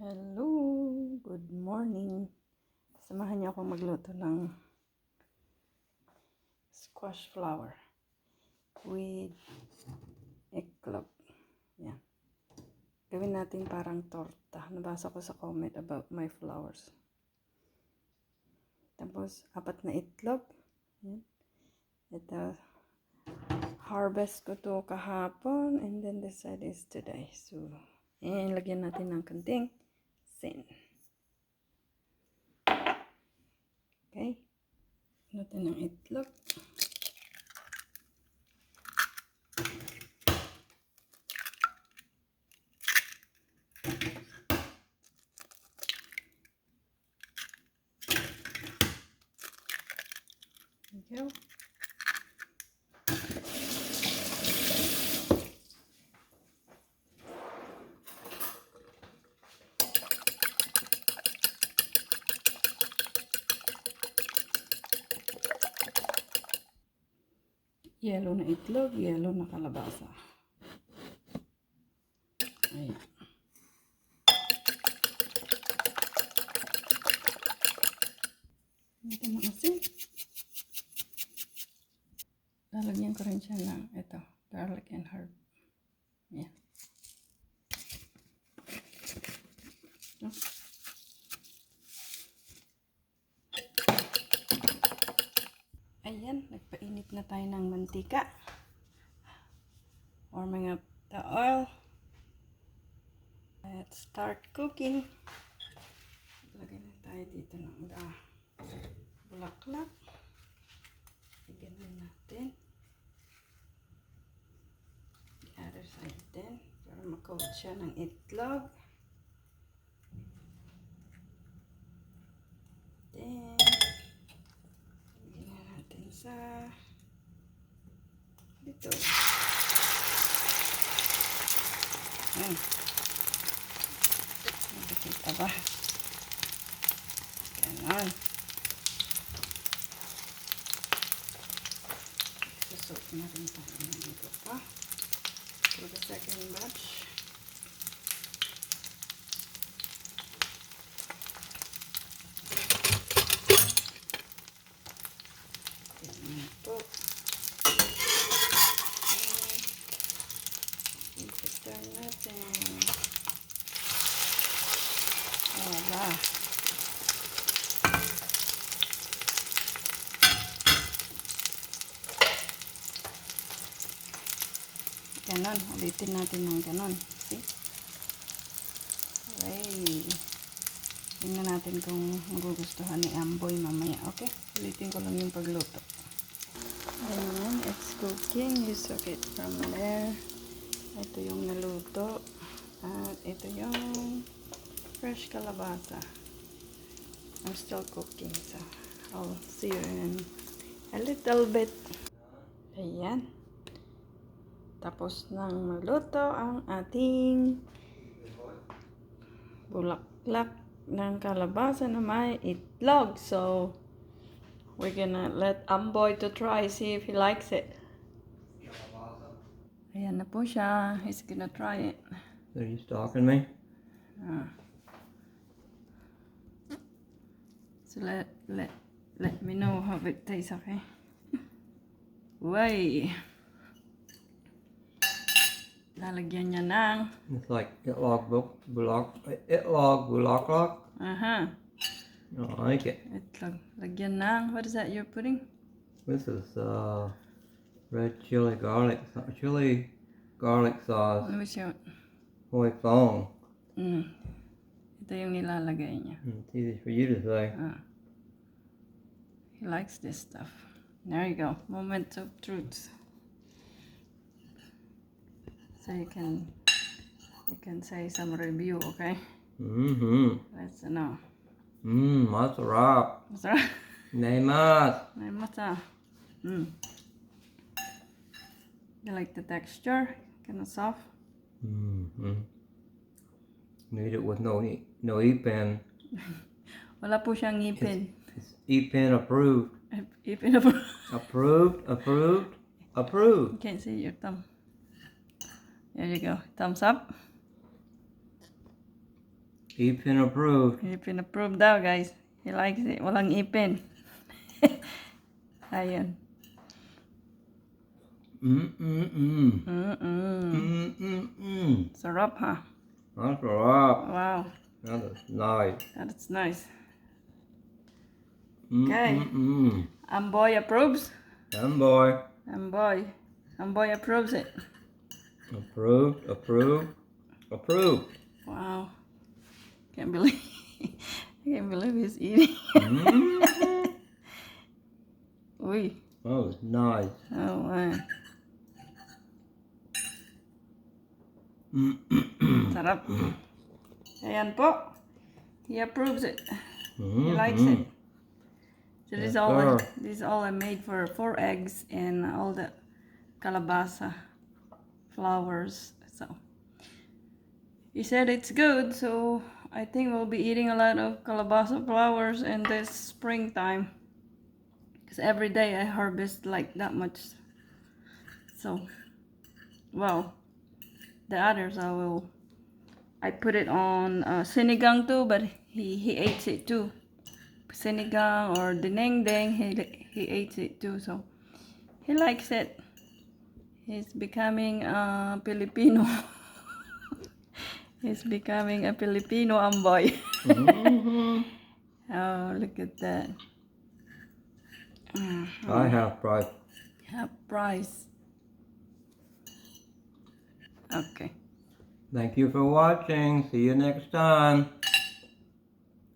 Hello, good morning. Samahan niyo akong magluto ng squash flower with eggclub. Yan. Gawin natin parang torta. Nabasa ko sa comment about my flowers. Tapos, apat na itlog. Yan. Ito, harvest ko to kahapon and then the side is today. So, and lagyan natin ng kanting sin. Okay. Natin ng itlog. There you. Yellow na itlog, yellow na kalabasa. Ayan. Ito na asin. Lalagyan ko rin siya ng ito, garlic and herb. Ayan. Oh. Ayan, nagpainit na tayo ng mantika. Warming up the oil. Let's start cooking. Lagay na tayo dito ng uh, bulaklak. Lagyan na natin. The other side din. Para makoat siya ng itlog. Then, lagyan na natin sa dito. Ayan. Nakikita ba? Ganon. Susot na rin tayo ng ito pa. For the second batch. Ganyan po. Ipita natin. Wala. Ganon. Ulitin natin ng ganon. See? Okay. Tingnan natin kung magugustuhan ni Amboy mamaya. Okay? Ulitin ko lang yung pagluto. Ayan. It's cooking. You soak it from there. Ito yung naluto. At ito yung fresh kalabasa. I'm still cooking. So, I'll see you in a little bit. Ayan. Tapos nang maluto ang ating bulaklak ng kalabasa na may itlog. So, we're gonna let Amboy to try, see if he likes it. Ayan na po siya. He's gonna try it. Are you stalking me? Ah. So let let let me know how it tastes, okay? Way. Lalagyan niya ng It's like itlog bulak, bulak, itlog bulaklak. aha, I like it. itlog. Lagyan ng what is that you're putting? This is uh, red chili garlic, chili garlic sauce. Ano ba siya? Hoi fong. Mm. Ito yung nilalagay niya. It's easy for you to say. Ah. He likes this stuff. There you go. Moment of truth. So you can you can say some review, okay? Mm-hmm. Let's know. Mmm, masarap. Masarap. Nemas. May mata. Mm. You like the texture? Kind of soft. Mm-hmm. Made it with no e- no e-pen. Wala po siyang ngipin. It's e-pen approved. Ipin po. Approved. Approved. Approved. You can't see your thumb. There you go. Thumbs up. Ipin approved. Ipin approved daw, guys. He likes it. Walang ipin. Ayun. Mm-mm-mm. Mm-mm. Mm-mm-mm. Sarap, ha? That's lot. Wow. That is nice. That's nice. Okay. Mm-mm-mm. Amboy approves. Them boy. Amboy. Amboy approves it. Approved, approved, approved. Wow. Can't believe I can't believe he's eating. Mm. Uy. Oh, nice. Oh. Mm-mm-mm. Sarap. Ayan po. He approves it. He likes it. So this Yes, is all I, sir. this is all I made for four eggs and all the calabasa flowers. So he said it's good, so I think we'll be eating a lot of calabasa flowers in this springtime. Because every day I harvest like that much. So, well, the others I will. I put it on uh, sinigang too, but he he ate it too. Sinigang or dineng deng, he he ate it too. So he likes it. He's becoming a Filipino. He's becoming a Filipino amboy. Mhm. oh, look at that. Mm, I have price. half price. Okay. Thank you for watching. See you next time.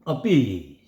A bee.